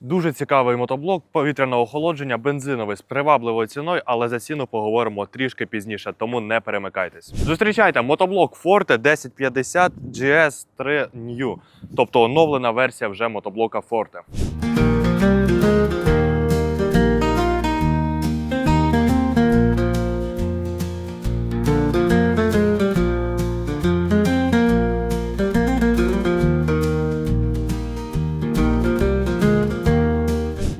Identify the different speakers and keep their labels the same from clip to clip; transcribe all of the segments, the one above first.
Speaker 1: Дуже цікавий мотоблок повітряного охолодження, бензиновий з привабливою ціною, але за ціну поговоримо трішки пізніше, тому не перемикайтесь. Зустрічайте мотоблок Forte 1050 GS3 New, тобто оновлена версія вже мотоблока Forte.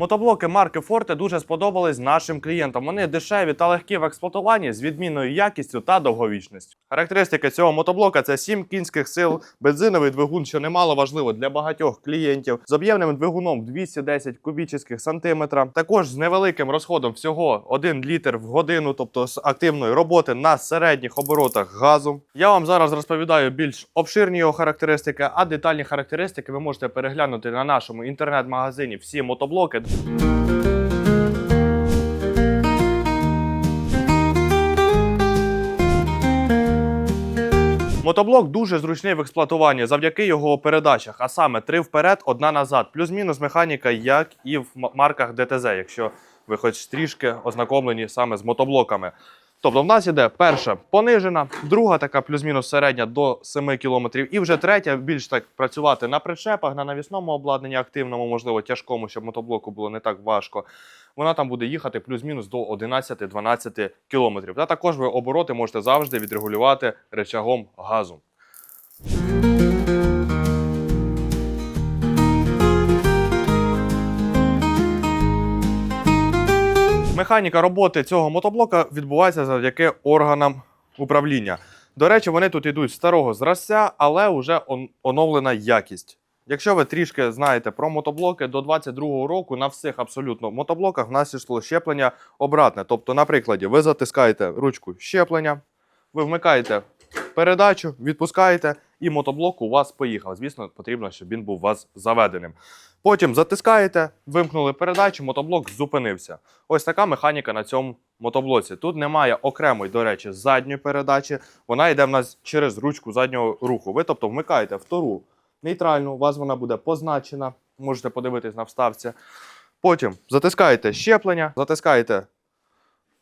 Speaker 1: Мотоблоки марки Forte дуже сподобались нашим клієнтам. Вони дешеві та легкі в експлуатуванні з відмінною якістю та довговічністю. Характеристики цього мотоблока це 7 кінських сил, бензиновий двигун, що немало важливо для багатьох клієнтів, з об'ємним двигуном 210 кубічних сантиметра. Також з невеликим розходом всього 1 літр в годину, тобто з активної роботи на середніх оборотах газу. Я вам зараз розповідаю більш обширні його характеристики, а детальні характеристики ви можете переглянути на нашому інтернет-магазині всі мотоблоки. Мотоблок дуже зручний в експлуатуванні завдяки його передачах, а саме три вперед, одна назад. Плюс-мінус механіка, як і в марках ДТЗ, якщо ви хоч трішки ознакомлені саме з мотоблоками. Тобто, в нас іде перша понижена, друга така плюс-мінус середня до 7 км, і вже третя більш так працювати на причепах, на навісному обладнанні активному, можливо, тяжкому, щоб мотоблоку було не так важко. Вона там буде їхати плюс-мінус до 11-12 км. Та також ви обороти можете завжди відрегулювати речагом газу. Механіка роботи цього мотоблока відбувається завдяки органам управління. До речі, вони тут йдуть старого зразця, але вже оновлена якість. Якщо ви трішки знаєте про мотоблоки, до 22-го року на всіх абсолютно мотоблоках в нас йшло щеплення обратне. Тобто, на прикладі, ви затискаєте ручку щеплення, ви вмикаєте передачу, відпускаєте, і мотоблок у вас поїхав. Звісно, потрібно, щоб він був у вас заведеним. Потім затискаєте, вимкнули передачу, мотоблок зупинився. Ось така механіка на цьому мотоблоці. Тут немає окремої, до речі, задньої передачі. Вона йде в нас через ручку заднього руху. Ви тобто вмикаєте втору нейтральну, у вас вона буде позначена. Можете подивитись на вставці. Потім затискаєте щеплення, затискаєте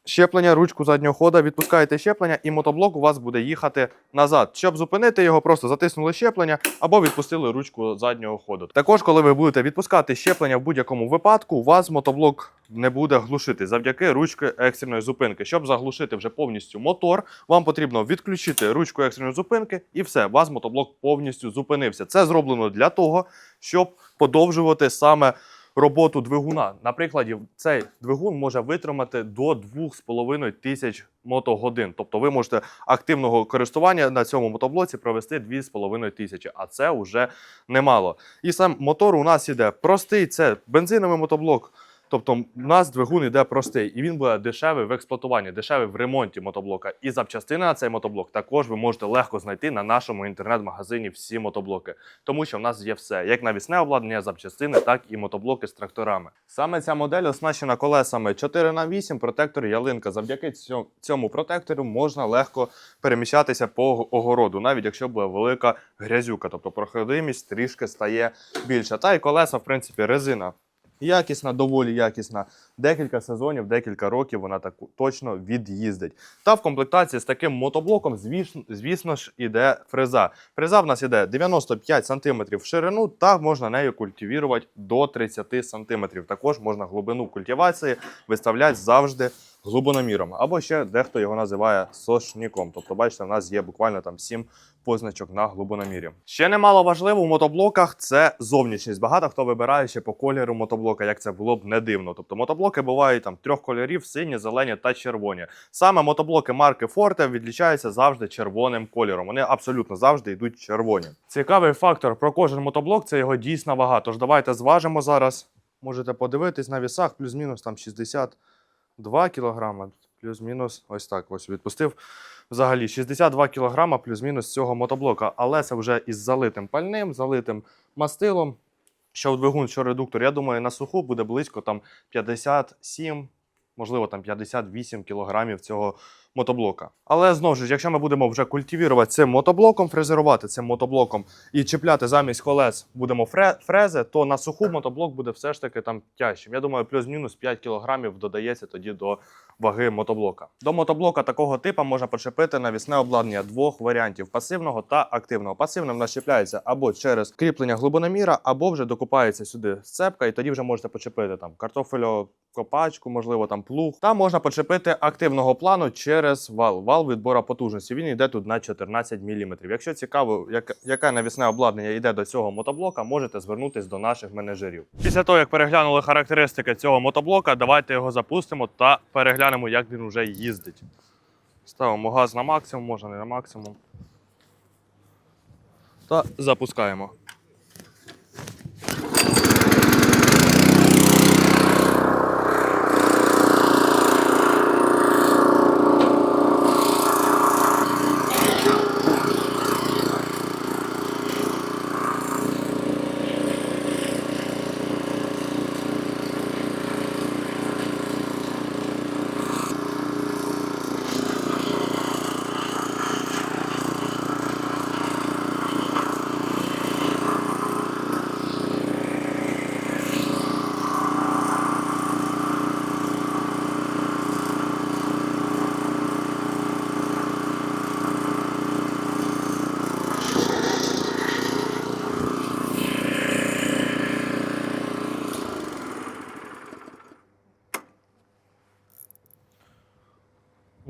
Speaker 1: щеплення, ручку заднього хода, відпускаєте щеплення, і мотоблок у вас буде їхати назад. Щоб зупинити його, просто затиснули щеплення або відпустили ручку заднього ходу. Також, коли ви будете відпускати щеплення в будь-якому випадку, у вас мотоблок не буде глушити завдяки ручки екстреної зупинки. Щоб заглушити вже повністю мотор, вам потрібно відключити ручку екстреної зупинки, і все, у вас мотоблок повністю зупинився. Це зроблено для того, щоб подовжувати саме роботу двигуна. Наприклад, цей двигун може витримати до 2,5 тисяч мотогодин. Тобто ви можете активного користування на цьому мотоблоці провести 2,5 тисячі, а це вже немало. І сам мотор у нас іде простий, це бензиновий мотоблок. Тобто у нас двигун іде простий, і він буде дешевий в експлуатуванні, дешевий в ремонті мотоблока. І запчастини на цей мотоблок також ви можете легко знайти на нашому інтернет-магазині всі мотоблоки, тому що в нас є все: як навісне обладнання, запчастини, так і мотоблоки з тракторами. Саме ця модель оснащена колесами 4 на 8 протектор ялинка. Завдяки цьо- цьому протектору можна легко переміщатися по огороду, навіть якщо буде велика грязюка, тобто проходимість трішки стає більша. Та й колеса, в принципі, резина якісна, доволі якісна. Декілька сезонів, декілька років вона так точно від'їздить. Та в комплектації з таким мотоблоком, звісно, звісно ж, іде фреза. Фреза в нас іде 95 см в ширину, та можна нею культивувати до 30 см. Також можна глибину культивації виставляти завжди глибиноміром. Або ще дехто його називає сошніком. Тобто, бачите, в нас є буквально там 7 позначок на глибиномірі. Ще немало важливо в мотоблоках це зовнішність. Багато хто вибирає ще по кольору мотоблока, як це було б не дивно. Тобто мотоблоки бувають там трьох кольорів: сині, зелені та червоні. Саме мотоблоки марки Forte відлічаються завжди червоним кольором. Вони абсолютно завжди йдуть червоні. Цікавий фактор про кожен мотоблок це його дійсна вага. Тож давайте зважимо зараз. Можете подивитись на вісах, плюс-мінус там 62 кілограма, плюс-мінус ось так. Ось відпустив. Взагалі 62 кілограма плюс-мінус цього мотоблока, але це вже із залитим пальним, залитим мастилом. Що двигун, що редуктор, я думаю, на суху буде близько там 57, можливо, там 58 кілограмів цього мотоблока. Але знову ж, якщо ми будемо вже культивірувати цим мотоблоком, фрезерувати цим мотоблоком і чіпляти замість колес будемо фре- фрези, то на суху мотоблок буде все ж таки там тяжчим. Я думаю, плюс-мінус 5 кг додається тоді до ваги мотоблока. До мотоблока такого типу можна почепити навісне обладнання двох варіантів пасивного та активного. Пасивним нащепляється або через кріплення глибиноміра, або вже докупається сюди сцепка, і тоді вже можете почепити там картофельокопачку, можливо, там плуг. Та можна почепити активного плану через вал. Вал відбора потужності. Він йде тут на 14 мм. Якщо цікаво, як- яке навісне обладнання йде до цього мотоблока, можете звернутись до наших менеджерів. Після того, як переглянули характеристики цього мотоблока, давайте його запустимо та переглянемо, як він вже їздить. Ставимо газ на максимум, можна не на максимум. Та запускаємо.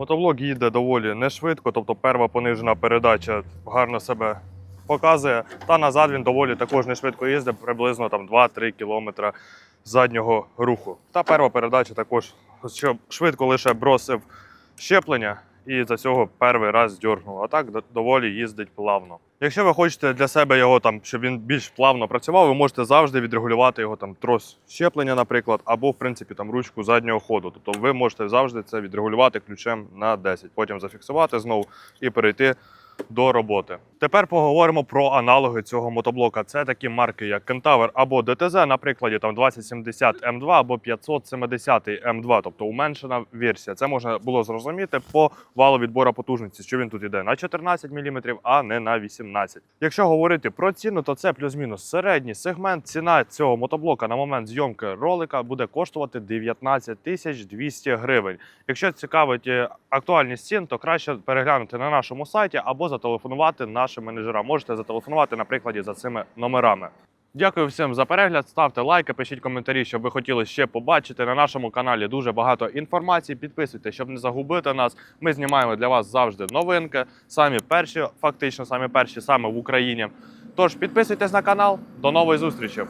Speaker 1: Мотоблок їде доволі не швидко, тобто перша понижена передача гарно себе показує. Та назад він доволі також не швидко їздить, приблизно там 2-3 км заднього руху. Та перша передача також що швидко лише бросив щеплення і за цього перший раз дьоргнув. А так доволі їздить плавно. Якщо ви хочете для себе його там, щоб він більш плавно працював, ви можете завжди відрегулювати його там трос щеплення, наприклад, або в принципі там ручку заднього ходу. Тобто ви можете завжди це відрегулювати ключем на 10, потім зафіксувати знову і перейти до роботи. Тепер поговоримо про аналоги цього мотоблока. Це такі марки, як Kentaur або DTZ, на прикладі там 2070 M2 або 570 M2, тобто уменшена версія. Це можна було зрозуміти по валу відбору потужності, що він тут іде на 14 мм, а не на 18. Якщо говорити про ціну, то це плюс-мінус середній сегмент. Ціна цього мотоблока на момент зйомки ролика буде коштувати 19 тисяч 200 гривень. Якщо цікавить е, актуальність цін, то краще переглянути на нашому сайті або зателефонувати нашим менеджерам. Можете зателефонувати на прикладі за цими номерами. Дякую всім за перегляд. Ставте лайки, пишіть коментарі, що ви хотіли ще побачити. На нашому каналі дуже багато інформації. Підписуйтесь, щоб не загубити нас. Ми знімаємо для вас завжди новинки. Самі перші, фактично, самі перші саме в Україні. Тож підписуйтесь на канал. До нової зустрічі!